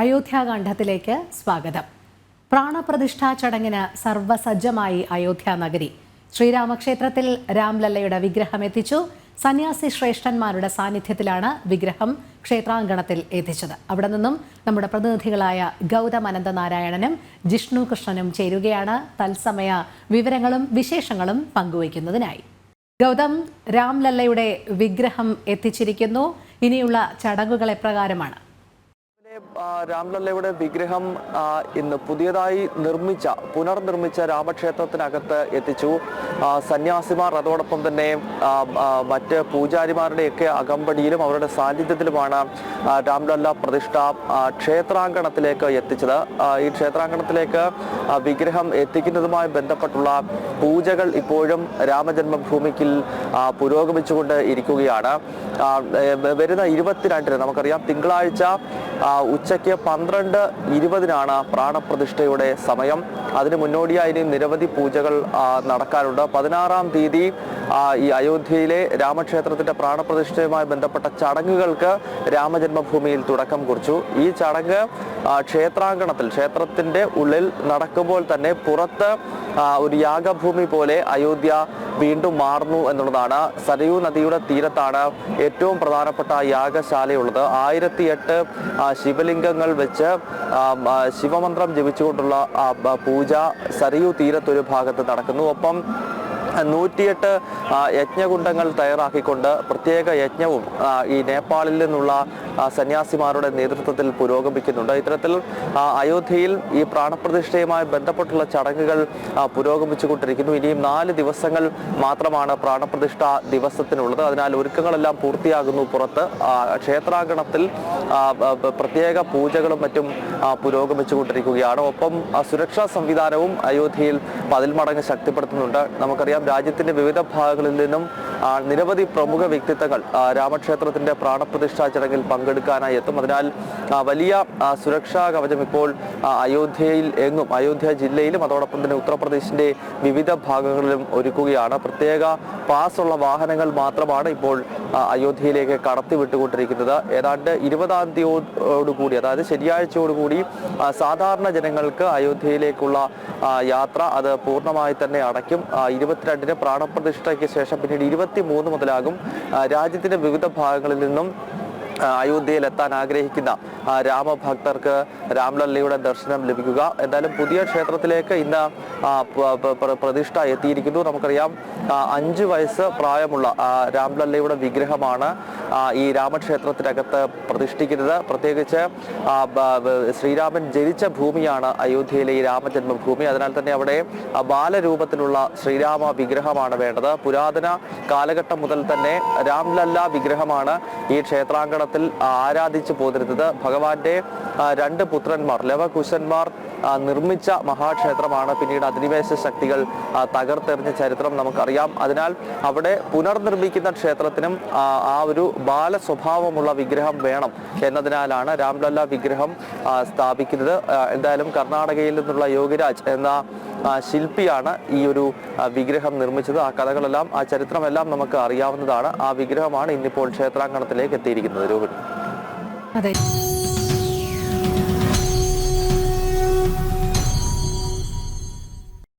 അയോധ്യാകാന്ഡത്തിലേക്ക് സ്വാഗതം. പ്രാണപ്രതിഷ്ഠാ ചടങ്ങിന് സർവസജ്ജമായി അയോധ്യ നഗരി. ശ്രീരാമക്ഷേത്രത്തിൽ രാംലല്ലയുടെ വിഗ്രഹം എത്തിച്ചു. സന്യാസി ശ്രേഷ്ഠന്മാരുടെ സാന്നിധ്യത്തിലാണ് വിഗ്രഹം ക്ഷേത്രാങ്കണത്തിൽ എത്തിച്ചത്. അവിടെ നിന്നും നമ്മുടെ പ്രതിനിധികളായ ഗൗതം അനന്തനാരായണനും ജിഷ്ണു കൃഷ്ണനും ചേരുകയാണ് തത്സമയ വിവരങ്ങളും വിശേഷങ്ങളും പങ്കുവയ്ക്കുന്നതിനായി. ഗൗതം രാംലല്ലയുടെ വിഗ്രഹം എത്തിച്ചിരിക്കുന്നു. ഇനിയുള്ള ചടങ്ങുകൾ എപ്രകാരമാണ്? ആ, രാംലല്ലയുടെ വിഗ്രഹം ഇന്ന് പുതിയതായി നിർമ്മിച്ച പുനർനിർമ്മിച്ച രാമക്ഷേത്രത്തിനകത്ത് എത്തിച്ചു. സന്യാസിമാർ അതോടൊപ്പം തന്നെ മറ്റ് പൂജാരിമാരുടെയൊക്കെ അകമ്പടിയിലും അവരുടെ സാന്നിധ്യത്തിലുമാണ് രാംലല്ല പ്രതിഷ്ഠ ക്ഷേത്രാങ്കണത്തിലേക്ക് എത്തിച്ചത്. ഈ ക്ഷേത്രാങ്കണത്തിലേക്ക് വിഗ്രഹം എത്തിക്കുന്നതുമായി ബന്ധപ്പെട്ടുള്ള പൂജകൾ ഇപ്പോഴും രാമജന്മഭൂമിക്കിൽ പുരോഗമിച്ചുകൊണ്ട് ഇരിക്കുകയാണ്. വരുന്ന ഇരുപത്തിരണ്ടിന് നമുക്കറിയാം തിങ്കളാഴ്ച ഉച്ചയ്ക്ക് പന്ത്രണ്ട് ഇരുപതിനാണ് പ്രാണപ്രതിഷ്ഠയുടെ സമയം. അതിന് മുന്നോടിയായി ഇനി നിരവധി പൂജകൾ നടക്കാനുണ്ട്. പതിനാറാം തീയതി ഈ അയോധ്യയിലെ രാമക്ഷേത്രത്തിന്റെ പ്രാണപ്രതിഷ്ഠയുമായി ബന്ധപ്പെട്ട ചടങ്ങുകൾക്ക് രാമജന്മഭൂമിയിൽ തുടക്കം കുറിച്ചു. ഈ ചടങ്ങ് ക്ഷേത്രാങ്കണത്തിൽ ക്ഷേത്രത്തിന്റെ ഉള്ളിൽ നടക്കുമ്പോൾ തന്നെ പുറത്ത് ഒരു യാഗഭൂമി പോലെ അയോധ്യ വീണ്ടും മാറുന്നു എന്നുള്ളതാണ്. സരയൂ നദിയുടെ തീരത്താണ് ഏറ്റവും പ്രധാനപ്പെട്ട യാഗശാലയുള്ളത്. ആയിരത്തി എട്ട് ശിവലിംഗങ്ങൾ വെച്ച് ശിവമന്ത്രം ജപിച്ചുകൊണ്ടുള്ള പൂജ സരയൂ തീരത്തൊരു ഭാഗത്ത് നടക്കുന്നു. ഒപ്പം നൂറ്റിയെട്ട് യജ്ഞകുണ്ടങ്ങൾ തയ്യാറാക്കിക്കൊണ്ട് പ്രത്യേക യജ്ഞവും ഈ നേപ്പാളിൽ നിന്നുള്ള സന്യാസിമാരുടെ നേതൃത്വത്തിൽ പുരോഗമിക്കുന്നുണ്ട്. ഇത്തരത്തിൽ അയോധ്യയിൽ ഈ പ്രാണപ്രതിഷ്ഠയുമായി ബന്ധപ്പെട്ടുള്ള ചടങ്ങുകൾ പുരോഗമിച്ചുകൊണ്ടിരിക്കുന്നു. ഇനിയും നാല് ദിവസങ്ങൾ മാത്രമാണ് പ്രാണപ്രതിഷ്ഠ ദിവസത്തിനുള്ളത്. അതിനാൽ ഒരുക്കങ്ങളെല്ലാം പൂർത്തിയാകുന്നു പുറത്ത്. ക്ഷേത്രാങ്കണത്തിൽ പ്രത്യേക പൂജകളും മറ്റും പുരോഗമിച്ചുകൊണ്ടിരിക്കുകയാണ്. ഒപ്പം സുരക്ഷാ സംവിധാനവും അയോധ്യയിൽ പതിൽ മടങ്ങ് ശക്തിപ്പെടുത്തുന്നുണ്ട്. നമുക്കറിയാം രാജ്യത്തിന്റെ വിവിധ ഭാഗങ്ങളിൽ നിന്നും നിരവധി പ്രമുഖ വ്യക്തിത്വങ്ങൾ രാമക്ഷേത്രത്തിന്റെ പ്രാണപ്രതിഷ്ഠാ ചടങ്ങിൽ പങ്കെടുക്കാനായി എത്തും. അതിനാൽ വലിയ സുരക്ഷാ കവചം ഇപ്പോൾ അയോധ്യയിൽ എങ്ങും അയോധ്യ ജില്ലയിലും അതോടൊപ്പം തന്നെ ഉത്തർപ്രദേശിന്റെ വിവിധ ഭാഗങ്ങളിലും ഒരുക്കുകയാണ്. പ്രത്യേക പാസ് ഉള്ള വാഹനങ്ങൾ മാത്രമാണ് ഇപ്പോൾ അയോധ്യയിലേക്ക് കടത്തി വിട്ടുകൊണ്ടിരിക്കുന്നത്. ഏതാണ്ട് ഇരുപതാം തീയതിയോടുകൂടി അതായത് ശനിയാഴ്ചയോടുകൂടി സാധാരണ ജനങ്ങൾക്ക് അയോധ്യയിലേക്കുള്ള യാത്ര അത് പൂർണമായി തന്നെ അടയ്ക്കും. ആ, ഇരുപത്തിരണ്ടിന് പ്രാണപ്രതിഷ്ഠയ്ക്ക് ശേഷം പിന്നീട് ഇരുപത്തി മൂന്ന് മുതലാകും രാജ്യത്തിന്റെ വിവിധ ഭാഗങ്ങളിൽ നിന്നും അയോധ്യയിൽ എത്താൻ ആഗ്രഹിക്കുന്ന രാമഭക്തർക്ക് രാംലല്ലയുടെ ദർശനം ലഭിക്കുക. എന്തായാലും പുതിയ ക്ഷേത്രത്തിലേക്ക് ഇന്ന് പ്രതിഷ്ഠ എത്തിയിരിക്കുന്നു. നമുക്കറിയാം അഞ്ച് വയസ്സ് പ്രായമുള്ള രാംലല്ലയുടെ വിഗ്രഹമാണ് ഈ രാമക്ഷേത്രത്തിനകത്ത് പ്രതിഷ്ഠിക്കുന്നത്. പ്രത്യേകിച്ച് ശ്രീരാമൻ ജനിച്ച ഭൂമിയാണ് അയോധ്യയിലെ ഈ രാമജന്മഭൂമി. അതിനാൽ തന്നെ അവിടെ ബാലരൂപത്തിലുള്ള ശ്രീരാമ വിഗ്രഹമാണ് വേണ്ടത്. പുരാതന കാലഘട്ടം മുതൽ തന്നെ രാംലല്ല വിഗ്രഹമാണ് ഈ ക്ഷേത്രാങ്കണത്തിൽ ആരാധിച്ചു പോതിരുന്നത് ഭഗവാന്റെ രണ്ട് പുത്രന്മാർ ലവകുശന്മാർ നിർമ്മിച്ച മഹാക്ഷേത്രമാണ്. പിന്നീട് അധിനിവേശ ശക്തികൾ തകർത്തെറിഞ്ഞ ചരിത്രം നമുക്കറിയാം. അതിനാൽ അവിടെ പുനർനിർമ്മിക്കുന്ന ക്ഷേത്രത്തിനും ആ, ഒരു ബാല സ്വഭാവമുള്ള വിഗ്രഹം വേണം എന്നതിനാലാണ് രാംലല്ല വിഗ്രഹം സ്ഥാപിക്കുന്നത്. എന്തായാലും കർണാടകയിൽ നിന്നുള്ള യോഗിരാജ് എന്ന ശില്പിയാണ് ഈ ഒരു വിഗ്രഹം നിർമ്മിച്ചത്. ആ കഥകളെല്ലാം ആ ചരിത്രമെല്ലാം നമുക്ക് അറിയാവുന്നതാണ്. ആ വിഗ്രഹമാണ് ഇന്നിപ്പോൾ ക്ഷേത്രാങ്കണത്തിലേക്ക് എത്തിയിരിക്കുന്നത് രോഹിണി. അതെ.